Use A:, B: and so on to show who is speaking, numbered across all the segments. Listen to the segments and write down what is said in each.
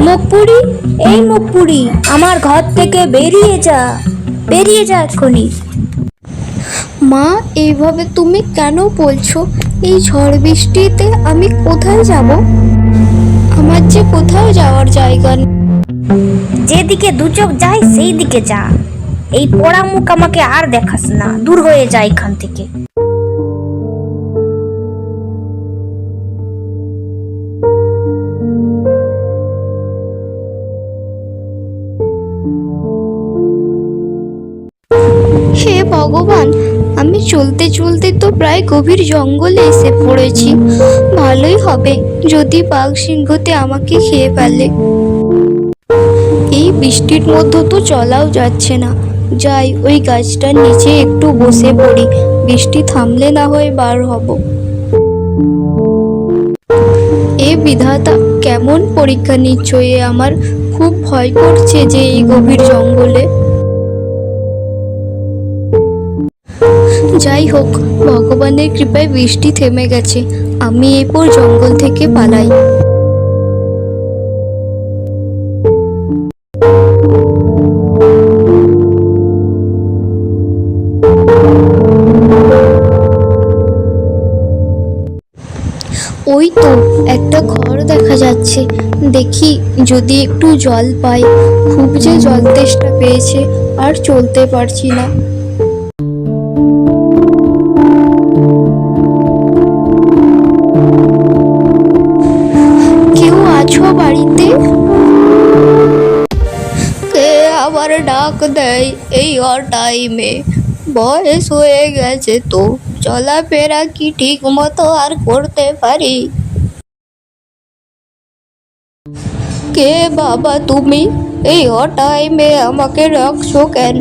A: মুখপুরি এই মুখপুরি আমার ঘর থেকে বেরিয়ে যা। বেরিয়ে যা এক্ষুনি।
B: মা, এইভাবে তুমি কেন বলছো? এই ঝড় বৃষ্টিতে আমি কোথায় যাব? আমার যে কোথাও যাওয়ার জায়গা নেই।
A: যেদিকে দু চোখ যায় সেই দিকে যা। এই পোড়া মুখ আমাকে আর দেখাস না। দূর হয়ে যায় এখান থেকে।
B: হে ভগবান আমি চলতে চলতে তো প্রায় গভীর জঙ্গলে এসে পড়েছি। ভালোই হবে যদি বাঘ সিংহতে আমাকে খেয়ে ফেলে। এই বৃষ্টির মধ্যে তো চলাও যাচ্ছে না। যাই, ওই গাছটার নিচে একটু বসে পড়ি। বৃষ্টি থামলে না হয় বার হব। এ বিধাতা, কেমন পরীক্ষা নিচ্ছ এ? আমার খুব ভয় করছে যে এই গভীর জঙ্গলে। যাই হোক, ভগবানের কৃপায় বৃষ্টি থেমে গেছে। আমি এরপর জঙ্গল থেকে পালাই। ওই তো একটা ঘর দেখা যাচ্ছে। দেখি যদি একটু জল পাই। খুব যে জল তেষ্টা পেয়েছে, আর চলতে পারছি না। আছো বাড়িতে। কে আবার ডাক দেয় এই অ টাইমে বয়স হয়ে গেছে তো, চলাফেরা কি ঠিক মতো আর করতে পারি? কে বাবা তুমি? এই টাইমে আমাকে রাখছো কেন?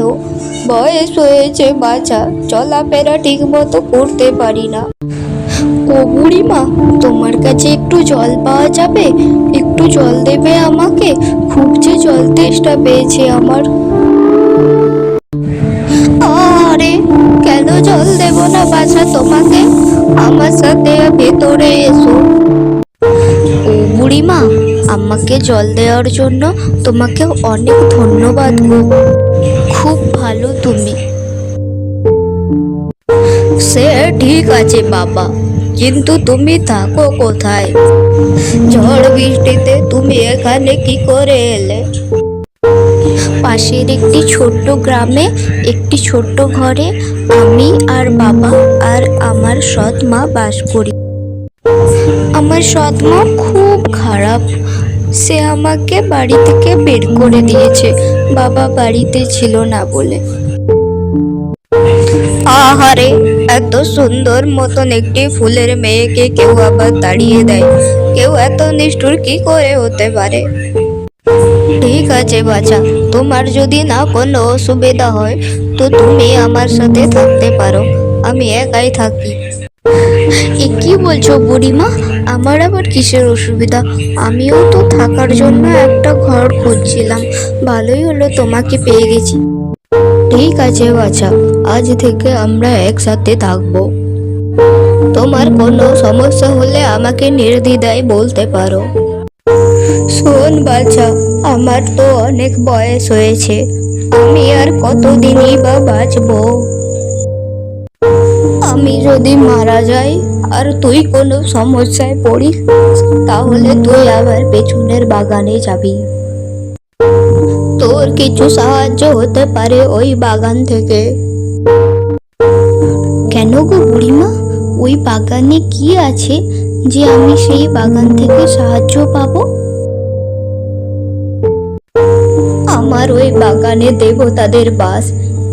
B: বয়স হয়েছে বাচ্চা চলাফেরা ঠিক মতো করতে পারি না। ও বুড়িমা, তোমার কাছে একটু জল পাওয়া যাবে? একটু জল দেবে আমাকে? খুব যে জল তেষ্টা পেয়েছে আমার। আরে কেন জল দেব না বাছা তোমাকে? আমার সাথে ভেতরে এসো। ও বুড়িমা, আমাকে জল দেওয়ার জন্য তোমাকে অনেক ধন্যবাদ গো। খুব ভালো তুমি। সে ঠিক আছে বাবা। কিন্তু তুমি থাকো কোথায়? ঝড় বৃষ্টিতে তুমি এখানে কি করে এলে? পাশের একটি ছোট্ট গ্রামে, একটি ছোট্ট ঘরে আমি আর বাবা আর আমার সৎ মা বাস করি। আমার সৎ মা খুব খারাপ। সে আমাকে বাড়ি থেকে বের করে দিয়েছে। বাবা বাড়িতে ছিল না বলে। আহারে এত সুন্দর মতন একটি ফুলের মেয়েকে কেউ আবার তাড়িয়ে দেয়। কেউ এত নিষ্ঠুর কি করে হতে পারে? ঠিক আছে বাছা, তোমার যদি না কোনো অসুবিধা হয়, তো তুমি আমার সাথে থাকতে পারো, আমি একাই থাকি। এ কি বলছো বুড়িমা? আমার আবার কিসের অসুবিধা? আমিও তো থাকার জন্য একটা ঘর খুঁজছিলাম, ভালোই হলো তোমাকে পেয়ে গেছি। ঠিক আছে বাচ্চা আজ থেকে আমরা একসাথে থাকব। তোমার কোনো সমস্যা হলে আমাকে নির্দ্বিধায় বলতে পারো। শোন বাচ্চা আমার তো অনেক বয়স হয়েছে। আমি আর কতদিনই বা বাঁচবো? আমি যদি মারা যাই, আর তুই কোনো সমস্যায় পড়িস, তাহলে তুই আবার পেছনের বাগানে যাবি। তোর কিছু সাহায্য হতে পারে ওই বাগান থেকে। কেন গো বুড়িমা, ওই বাগানে কি আছে যে আমি সেই বাগান থেকে সাহায্য পাবো? আমার ওই বাগানে দেবতাদের বাস।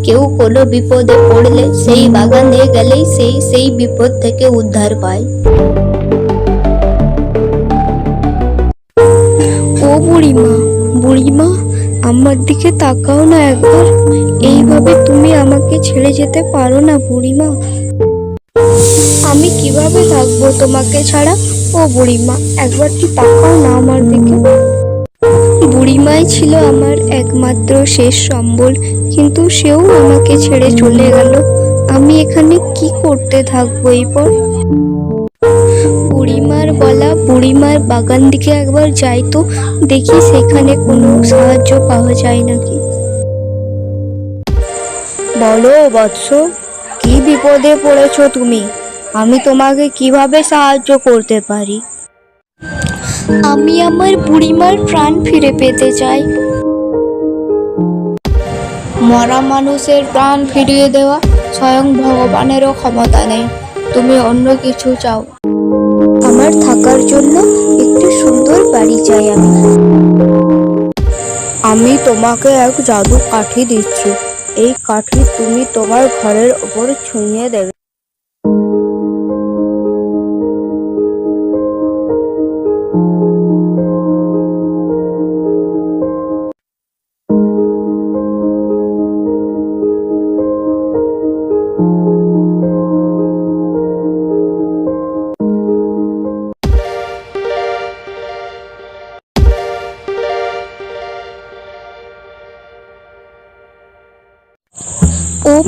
B: কেউ কোনো বিপদে পড়লে সেই বাগানে গেলেই সেই সেই বিপদ থেকে উদ্ধার পায়। ও বুড়িমা বুড়িমা, আমার দিকে তাকাও না একবার। এইভাবে তুমি আমাকে ছেড়ে যেতে পারো না বুড়িমা। আমি কীভাবে থাকব তোমাকে ছাড়া? ও বুড়িমা, একবার কি তাকাও না আমার দিকে। বুড়িমাই ছিল আমার একমাত্র শেষ সম্বল, কিন্তু সেও আমাকে ছেড়ে চলে গেল। আমি এখানে কি করতে থাকব এই এরপর? বুড়িমার বলা বুড়িমার বাগান দিকে একবার যাই তো দেখি সেখানে কোনো সাহায্য পাওয়া যায় নাকি। বলো বৎস বিপদে পড়েছো তুমি? আমি তোমাকে কীভাবে সাহায্য করতে পারি? আমি আমার বুড়িমার প্রাণ ফিরে পেতে চাই। মরা মানুষের প্রাণ ফিরিয়ে দেওয়া স্বয়ং ভগবানেরও ক্ষমতা নেই। তুমি অন্য কিছু চাও। আমার থাকার জন্য একটি সুন্দর বাড়ি চাই আমি। আমি তোমাকে এক জাদু কাঠি দিচ্ছি। এই কাঠি তুমি তোমার ঘরের ওপর ছুঁয়ে দেবে।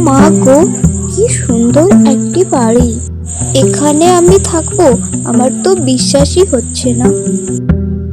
B: মা গো কি সুন্দর একটি বাড়ি। এখানে আমি থাকব আমার তো বিশ্বাসই হচ্ছে না।